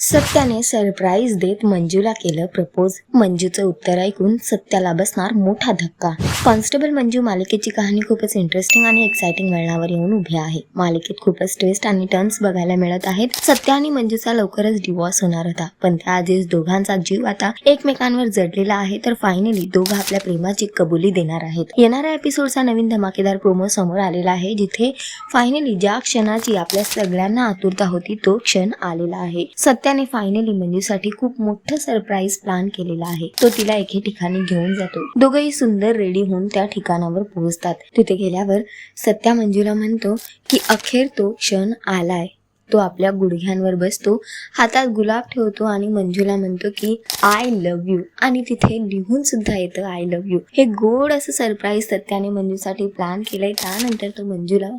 सत्याने surprise देत मंजूला केलं propose. मंजूचं उत्तर ऐकून सत्याला बसणार मोठा धक्का. कॉन्स्टेबल मंजू मालिकेची कहाणी खूपच इंटरेस्टिंग आणि एक्साइटिंग वळणावर येऊन उभी आहे. मालिकेत खूपच ट्विस्ट आणि टर्न्स बघायला मिळत आहेत. सत्या आणि मंजूचा लवकरच डिवॉर्स होणार होता. पण त्याआधीच दोघांचा जीव आता एकमेकांवर जडलेला आहे तर फायनली दोघं आपल्या प्रेमाची कबुली देणार आहेत. येणाऱ्या एपिसोडचा नवीन धमाकेदार प्रोमो समोर आलेला आहे जिथे फायनली ज्या क्षणाची आपल्या सगळ्यांना आतुरता होती तो क्षण आलेला आहे. त्याने फायनली मंजूसाठी खूप मोठं सरप्राईज प्लॅन केलेला आहे. तो तिला एके ठिकाणी घेऊन जातो. दोघंही सुंदर रेडी होऊन त्या ठिकाणावर पोहोचतात. तिथे गेल्यावर सत्या मंजूला म्हणतो की अखेर तो क्षण आलाय. तो आपल्या गुडघ्यांवर बसतो हातात गुलाब ठेवतो आणि मंजूला म्हणतो की आय लव्ह यू आणि तिथे लिहून सुद्धा येतं आय लव्ह यू हे गोड असं सरप्राईज सत्याने मंजूसाठी प्लॅन केलंय. त्यानंतर तो मंजूला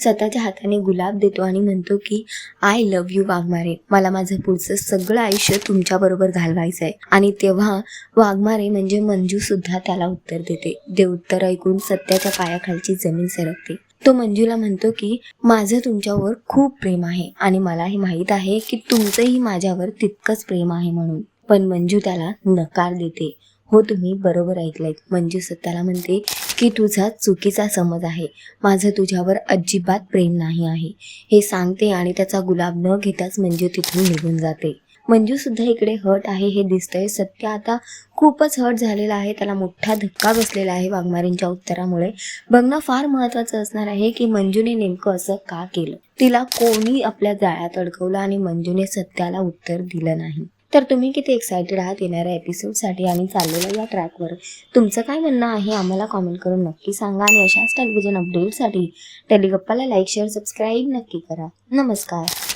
स्वतःच्या हाताने गुलाब देतो आणि म्हणतो की आय लव्ह यू वाघमारे. मला माझं पुढचं सगळं आयुष्य तुमच्याबरोबर घालवायचं आहे आणि तेव्हा वाघमारे म्हणजे मंजू सुद्धा त्याला उत्तर देते. ते उत्तर ऐकून सत्याच्या पायाखालची जमीन सरकते. तो मंजूला म्हणतो की माझं तुमच्यावर खूप प्रेम आहे आणि मला हे माहीत आहे की तुमचंही माझ्यावर तितकंच प्रेम आहे म्हणून. पण मंजू त्याला नकार देते. हो तुम्ही बरोबर ऐकलंय. मंजू सत्याला म्हणते की तुझा चुकीचा समज आहे. माझं तुझ्यावर अजिबात प्रेम नाही आहे. हे सांगते आणि त्याचा गुलाब न घेताच मंजू तिथून निघून जाते. मंजू सुद्धा इकडे हट आहे हे दिसतंय. सत्य आता खूपच हट झालेला आहे. त्याला मोठा धक्का बसलेला आहे वाघमारींच्या उत्तरामुळे. बघणं फार महत्वाचं असणार आहे की मंजूने नेमकं असं का केलं? तिला कोणी आपल्या जाळ्यात अडकवलं आणि मंजूने सत्याला उत्तर दिलं नाही? तर तुम्ही किती एक्सायटेड आहात येणाऱ्या एपिसोडसाठी आणि चाललेल्या या ट्रॅकवर तुमचं काय म्हणणं आहे आम्हाला कॉमेंट करून नक्की सांगा आणि अशाच टेलिव्हिजन अपडेटसाठी टेलिगप्पाला लाईक शेअर सबस्क्राईब नक्की करा. नमस्कार.